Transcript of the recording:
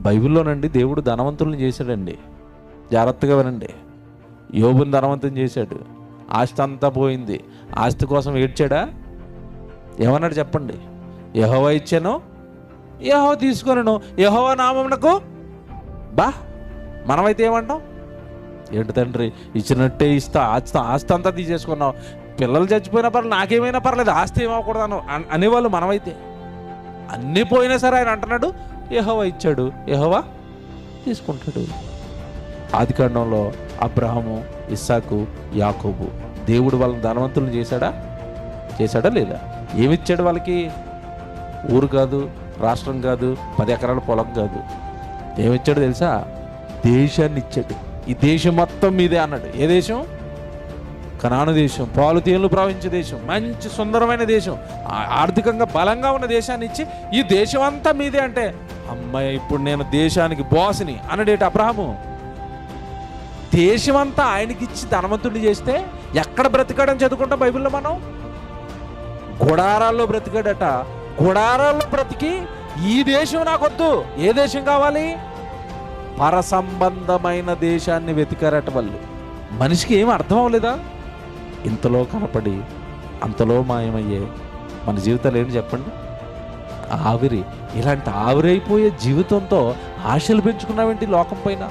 బైబిల్లోనండి దేవుడు ధనవంతులను చేశాడండి. జాగ్రత్తగా వినండి. యోబుని ధనవంతం చేశాడు. ఆస్తి అంతా పోయింది. ఆస్తి కోసం ఏడ్చాడా? ఏమన్నాడు చెప్పండి? యహోవా ఇచ్చాను యహోవ తీసుకొనను. యహోవా నామమునకు బా మనమైతే ఏమంటాం? ఏంటి తండ్రి ఇచ్చినట్టే ఇస్తా ఆస్తి ఆస్తి అంతా తీసేసుకున్నావు. పిల్లలు చచ్చిపోయినా పర్లేదు నాకేమైనా పర్లేదు ఆస్తి ఏమవకూడదు అనేవాళ్ళు మనమైతే. అన్నీ పోయినా సరే ఆయన అంటున్నాడు యహోవా ఇచ్చాడు. యహోవా తీసుకుంటాడు. ఆదికాండంలో అబ్రహము ఇస్సాకు యాకోబు దేవుడు వాళ్ళని ధనవంతులను చేశాడా? చేశాడా లేదా? ఏమిచ్చాడు వాళ్ళకి? ఊరు కాదు రాష్ట్రం కాదు పది ఎకరాల పొలం కాదు. ఏమిచ్చాడు తెలుసా? దేశాన్ని ఇచ్చాడు. ఈ దేశం మొత్తం మీదే అన్నాడు. ఏ దేశం? కనాను దేశం పాలు తేలు ప్రవహించే దేశం మంచి సుందరమైన దేశం ఆర్థికంగా బలంగా ఉన్న దేశాన్ని ఇచ్చి ఈ దేశం అంతా మీదే అంటే అమ్మాయి ఇప్పుడు నేను దేశానికి బాస్ని అనడేటి అబ్రహము? దేశమంతా ఆయనకిచ్చి ధనవంతుడిని చేస్తే ఎక్కడ బ్రతికాడని చదువుకుంటాం బైబిల్లో మనం? గుడారాల్లో బ్రతికాడట. గుడారాల్లో బ్రతికి ఈ దేశం నాకొద్దు. ఏ దేశం కావాలి? పరసంబంధమైన దేశాన్ని వెతికారట వాళ్ళు. మనిషికి ఏం అర్థం అవ్వలేదా? ఇంతలో కనపడి అంతలో మాయమయ్యే మన జీవితాలు ఏంటి చెప్పండి? ఆవిరి. ఇలాంటి ఆవిరైపోయే జీవితంతో ఆశలు పెంచుకున్నావేంటి లోకం పైన?